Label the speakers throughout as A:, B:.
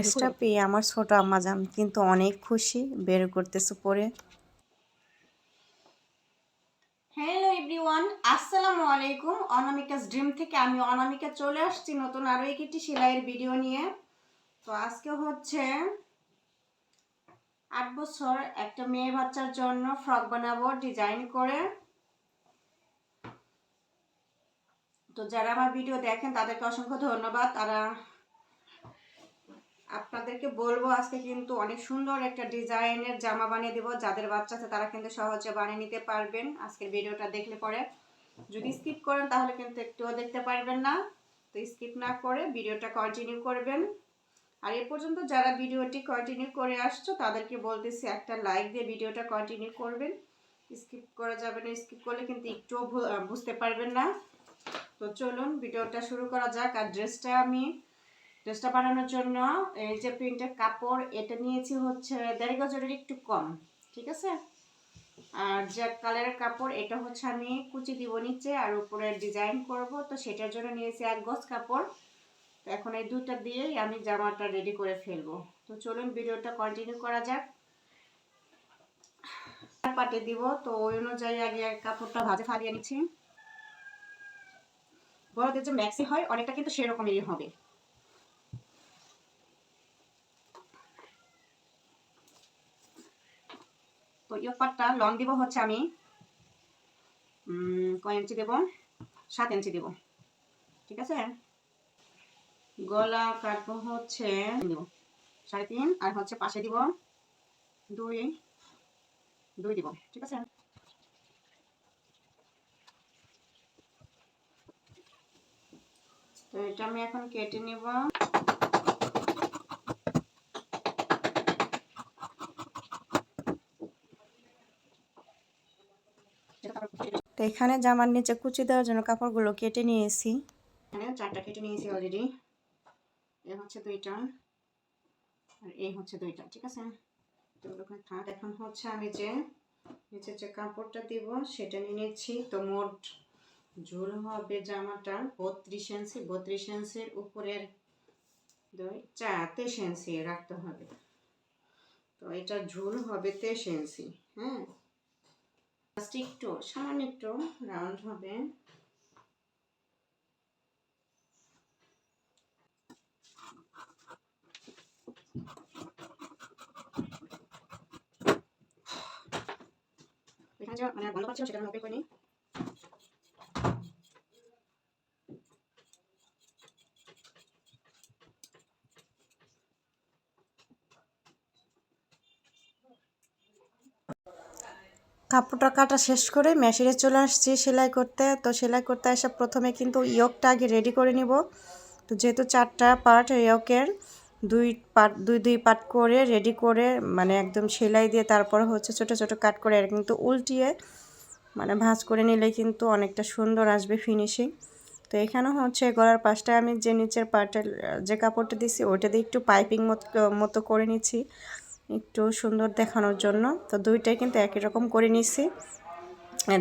A: ড্রেসটা পেয়ে আমার ছোট আম্মাজান কিন্তু অনেক খুশি বের করতেছে পরে। হ্যালো এভরিওয়ান আসসালামু আলাইকুম। অনামিকাস ড্রিম থেকে আমি অনামিকা চলে আসছি নতুন আরও একটি সেলাইয়ের ভিডিও নিয়ে। তো আজকে হচ্ছে আট বছর একটা মেয়ে বাচ্চার জন্য ফ্রক বানাবো ডিজাইন করে। তো যারা আমার ভিডিও দেখেন তাদেরকে অসংখ্য ধন্যবাদ। তারা আপনাদেরকে বলব আজকে কিন্তু অনেক সুন্দর একটা ডিজাইনের জামা বানিয়ে দেবো। যাদের বাচ্চা আছে তারা কিন্তু সহজে বানিয়ে নিতে পারবেন আজকের ভিডিওটা দেখলে পরে। যদি স্কিপ করেন তাহলে কিন্তু একটুও দেখতে পারবেন না। তো স্কিপ না করে ভিডিওটা কন্টিনিউ করবেন। আর এ পর্যন্ত যারা ভিডিওটি কন্টিনিউ করে আসছো, তাদেরকে বলতেছি একটা লাইক দিয়ে ভিডিওটা কন্টিনিউ করবেন। স্কিপ করা যাবে না স্কিপ করলে কিন্তু একটুও বুঝতে পারবেন না। তো চলুন, ভিডিওটা শুরু করা যাক। আর ড্রেসটা আমি ড্রেসটা বানানোর জন্য এই যে প্রিন্টের কাপড়, এটা নিয়েছি হচ্ছে দেড় গজরের একটু কম, ঠিক আছে? আর যে কালারের কাপড়, এটা হচ্ছে আমি কুচি দিব নিচে আর উপরে ডিজাইন করব। তো সেটার জন্য নিয়েছি এক গজ কাপড়। তো এখন এই দুটা দিয়েই আমি জামাটা রেডি করে ফেলব। তো চলুন ভিডিওটা কন্টিনিউ করা যাক। পাটে দিব, তো ওই অনুযায়ী আগে কাপড়টা ভাজে ফালিয়ে নিচ্ছি। বড়দের যে ম্যাক্সি হয়, অনেকটা কিন্তু সেরকমেরই হবে। তো ইয়ক পাটটা লং দিব হচ্ছে আমি কয় ইঞ্চি দেব? সাত ইঞ্চি দেব। ঠিক আছে? গলা কাটবো হচ্ছে সাড়ে তিন, আর হচ্ছে পাশে দিব দুই দুই দিব। ঠিক আছে? তো এটা আমি এখন কেটে নিব। তো এখানে জামার নিচে কুচি দেওয়ার জন্য কাপড়গুলো কেটে নিয়েছি। এখানে চারটা কেটে নিয়েছি অলরেডি এ হচ্ছে দুইটা আর এই হচ্ছে দুইটা, ঠিক আছে? তো ওখানে থাক। এখন হচ্ছে আমি যে নিচে যে কাপড়টা দিব, সেটা নিয়ে নিচ্ছি। তো মোট ঝুল হবে জামাটা বত্রিশ ইঞ্চি। বত্রিশ ইঞ্চির উপরের দুই চা তেইশ ইঞ্চি রাখতে হবে। তো এটা ঝুল হবে তেইশ ইঞ্চি হ্যাঁ? একটু সামান্য একটু রাউন্ড হবে। মানে গন্ধ পাচ্ছিল সেটা আমি ওপেন করিনি। কাপড়টা কাটা শেষ করে মেশিনে চলে আসছি সেলাই করতে। তো সেলাই করতে আসা প্রথমে কিন্তু ইয়কটা আগে রেডি করে নিব। তো যেহেতু চারটা পার্ট ইয়কের, দুই পার্ট দুই দুই পার্ট করে রেডি করে মানে একদম সেলাই দিয়ে তারপর হচ্ছে ছোট ছোট কাট করে কিন্তু উল্টিয়ে মানে ভাঁজ করে নিলে কিন্তু অনেকটা সুন্দর আসবে ফিনিশিং তো এখানে হচ্ছে গলার পাশটা আমি যে নিচের পার্টের যে কাপড়টা দিছি ওইটা দিয়ে একটু পাইপিং মতো করে নিচ্ছি। একটু সুন্দর দেখানোর জন্য। তো দুইটাই কিন্তু একই রকম করে নিছি।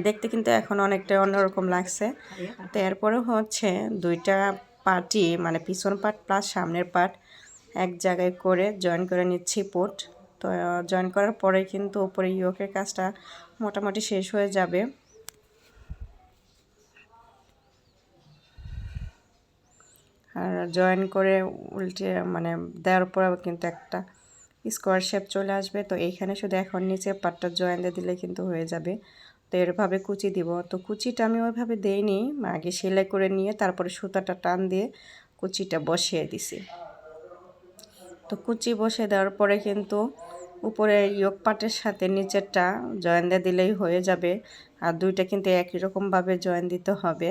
A: দেখতে কিন্তু এখন অনেকটা অন্যরকম লাগছে। তো এরপরে হচ্ছে দুইটা পার্টি মানে পিছন পার্ট প্লাস সামনের পার্ট এক জায়গায় করে জয়েন করে নিচ্ছি পোট তো জয়েন করার পরে কিন্তু উপরে ইয়োকের কাজটা মোটামুটি শেষ হয়ে যাবে। আর জয়েন করে উল্টে মানে দেওয়ার পর কিন্তু একটা স্কোয়ার শেপ চলে আসবে। তো এইখানে শুধু এখন নিচে পাটটা জয়েন দিয়ে দিলে কিন্তু হয়ে যাবে। তো এরভাবে কুচি দিব। তো কুচিটা আমি ওইভাবে দেইনি, আগে সেলাই করে নিয়ে তারপরে সুতাটা টান দিয়ে কুচিটা বসিয়ে দিছি। তো কুচি বসে দেওয়ার পরে কিন্তু উপরে ইয়োগ পাটের সাথে নিচেরটা জয়েন দিয়ে দিলেই হয়ে যাবে। আর দুইটা কিন্তু একই রকমভাবে জয়েন দিতে হবে।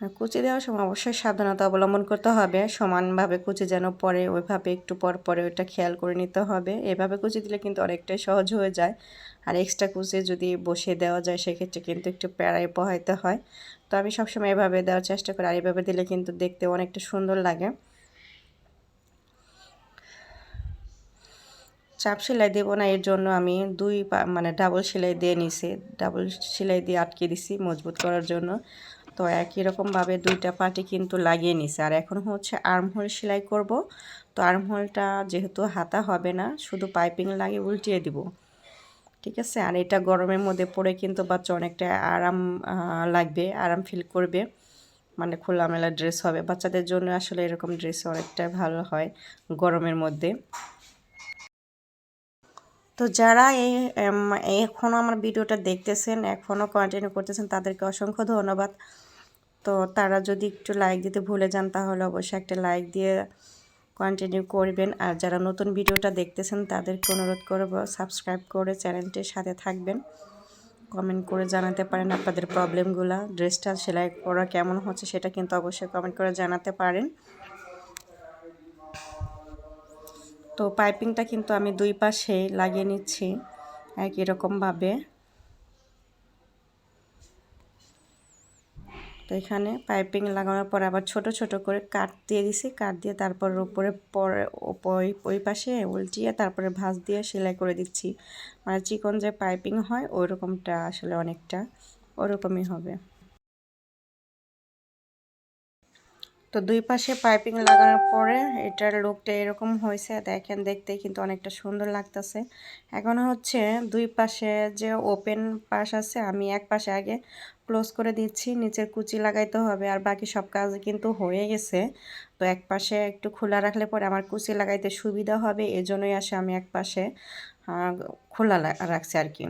A: কুচি দেওয়ার সময় অবশ্যই সাবধানতা অবলম্বন করতে হবে। সমানভাবে কুচি যেন পরে ওইভাবে একটু পর পরে ওইটা খেয়াল করে নিতে হবে। এভাবে কুচি দিলে কিন্তু অনেকটাই সহজ হয়ে যায়। আর এক্সট্রা কুচি যদি বসিয়ে দেওয়া যায়, সেক্ষেত্রে কিন্তু একটু প্যারায় পোহাইতে হয়। তো আমি সবসময় এভাবে দেওয়ার চেষ্টা করি। আর এভাবে দিলে কিন্তু দেখতে অনেকটা সুন্দর লাগে। চাপ সেলাই দেবো না, এর জন্য আমি দুই মানে ডাবল সেলাই দিয়ে নিছি। ডাবল সেলাই দিয়ে আটকে দিছি মজবুত করার জন্য। তো একই রকমভাবে দুইটা পাটি কিন্তু লাগিয়ে নিছে। আর এখন হচ্ছে আর্মহোল সেলাই করব। তো আর্মহোলটা যেহেতু হাতা হবে না, শুধু পাইপিং লাগিয়ে উল্টিয়ে দিব। ঠিক আছে? আর এটা গরমের মধ্যে পরে কিন্তু বাচ্চা অনেকটা আরাম লাগবে, আরাম ফিল করবে। মানে খোলামেলা ড্রেস হবে। বাচ্চাদের জন্য আসলে এরকম ড্রেস অনেকটা ভালো হয় গরমের মধ্যে। তো যারা এই এখনও আমার ভিডিওটা দেখতেছেন এখনও কন্টিনিউ করতেছেন, তাদেরকে অসংখ্য ধন্যবাদ। তো তারা যদি একটু লাইক দিতে ভুলে যান, তাহলে অবশ্যই একটা লাইক দিয়ে কন্টিনিউ করবেন। আর যারা নতুন ভিডিওটা দেখতেছেন, তাদেরকে অনুরোধ করব সাবস্ক্রাইব করে চ্যানেলটির সাথে থাকবেন। কমেন্ট করে জানাতে পারেন আপনাদের প্রবলেমগুলো ড্রেসটা সেলাই করা কেমন হচ্ছে সেটা কিন্তু অবশ্যই কমেন্ট করে জানাতে পারেন। তো পাইপিংটা কিন্তু আমি দুই পাশে লাগিয়ে নিচ্ছি, একই রকমভাবে তো এখানে পাইপিং লাগানোর পর আবার ছোট ছোট করে কাট দিয়ে দিছি। কাট দিয়ে তারপর উপরে পরে ওই পাশে উল্টিয়ে তারপরে ভাঁজ দিয়ে সেলাই করে দিচ্ছি। মানে চিকন যে পাইপিং হয় ওই রকমটা আসলে অনেকটা, ওরকমই হবে। তো দুই পাশে পাইপিং লাগানোর পরে এটার লুকটা এরকম হয়েছে। দেখেন দেখতে কিন্তু অনেকটা সুন্দর লাগতেছে। এখন হচ্ছে দুই পাশে যে ওপেন পাশ আছে, আমি এক পাশে আগে ক্লোজ করে দিচ্ছি, নিচের কুচি লাগাইতে হবে আর বাকি সব কাজ কিন্তু হয়ে গেছে। তো এক পাশে একটু খোলা রাখলে পরে আমার কুচি লাগাইতে সুবিধা হবে, এজন্যই আসে আমি এক পাশে খোলা রাখছি আর কি।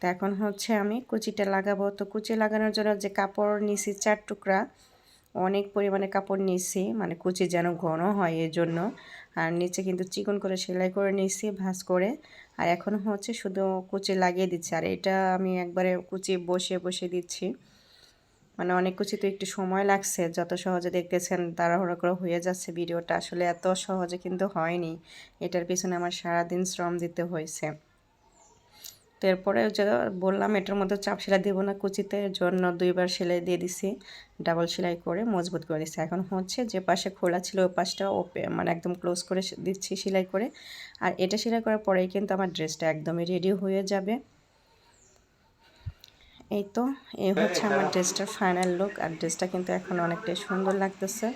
A: তো এখন হচ্ছে আমি কুচিটা লাগাবো। তো কুচি লাগানোর জন্য যে কাপড় নিছি, চার টুকরা, অনেক পরিমাণে কাপড় নিয়েছি মানে কুচি যেন ঘন হয় এই জন্য আর নিচে কিন্তু চিকন করে সেলাই করে নিছি, ভাঁজ করে। আর এখন হচ্ছে শুধু কুচি লাগিয়ে দিচ্ছি। আর এটা আমি একবারে কুচি বসে বসে দিচ্ছি। মানে অনেক কুচি তো একটু সময় লাগছে। যত সহজে দেখতেছেন তাড়াহুড়ো করে হয়ে যাচ্ছে ভিডিওটা। আসলে এত সহজে কিন্তু হয়নি। এটার পিছনে আমার সারাদিন শ্রম দিতে হয়েছে। তো এরপরে যে বললাম এটার মধ্যে চাপ সেলাই দেবো না কুচিতে জন্য দুইবার সেলাই দিয়ে দিছি। ডাবল সেলাই করে মজবুত করে দিচ্ছি এখন হচ্ছে যে পাশে খোলা ছিল ওই পাশটা ওপে মানে একদম ক্লোজ করে দিচ্ছি সেলাই করে। আর এটা সেলাই করার পরেই কিন্তু আমার ড্রেসটা একদমই রেডি হয়ে যাবে। এই তো এই হচ্ছে আমার ড্রেসটার ফাইনাল লুক। আর ড্রেসটা কিন্তু এখন অনেকটাই সুন্দর লাগতেছে।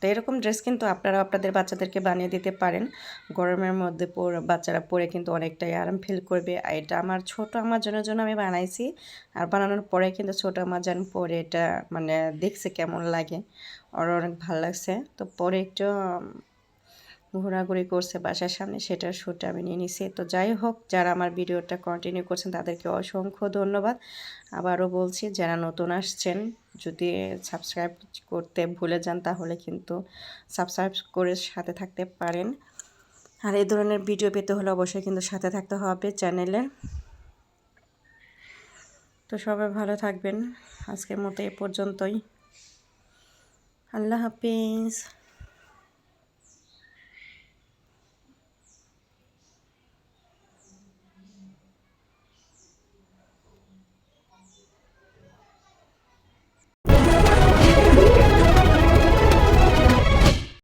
A: তো এরকম ড্রেস কিন্তু আপনারা আপনাদের বাচ্চাদেরকে বানিয়ে দিতে পারেন। গরমের মধ্যে বাচ্চারা পরে কিন্তু অনেকটাই আরাম ফিল করবে। আর এটা আমার ছোট আমার জন্য জন্য আমি বানাইছি। আর বানানোর পরে কিন্তু ছোট আমার যেন পরে এটা মানে দেখছে কেমন লাগে। ওর অনেক ভালো লাগছে। তো পরে একটু ঘোরাঘুরি করছে বাসার সামনে, সেটার শ্যুট আমি নিয়ে নিছি। তো যাই হোক, যারা আমার ভিডিওটা কন্টিনিউ করছেন, তাদেরকে অসংখ্য ধন্যবাদ। আবারও বলছি, যারা নতুন আসছেন, যদি সাবস্ক্রাইব করতে ভুলে যান, তাহলে কিন্তু সাবস্ক্রাইব করে সাথে থাকতে পারেন। আর এই ধরনের ভিডিও পেতে হলে অবশ্যই কিন্তু সাথে থাকতে হবে চ্যানেলে তো সবাই ভালো থাকবেন। আজকের মতো এ পর্যন্তই। আল্লাহ হাফিজ।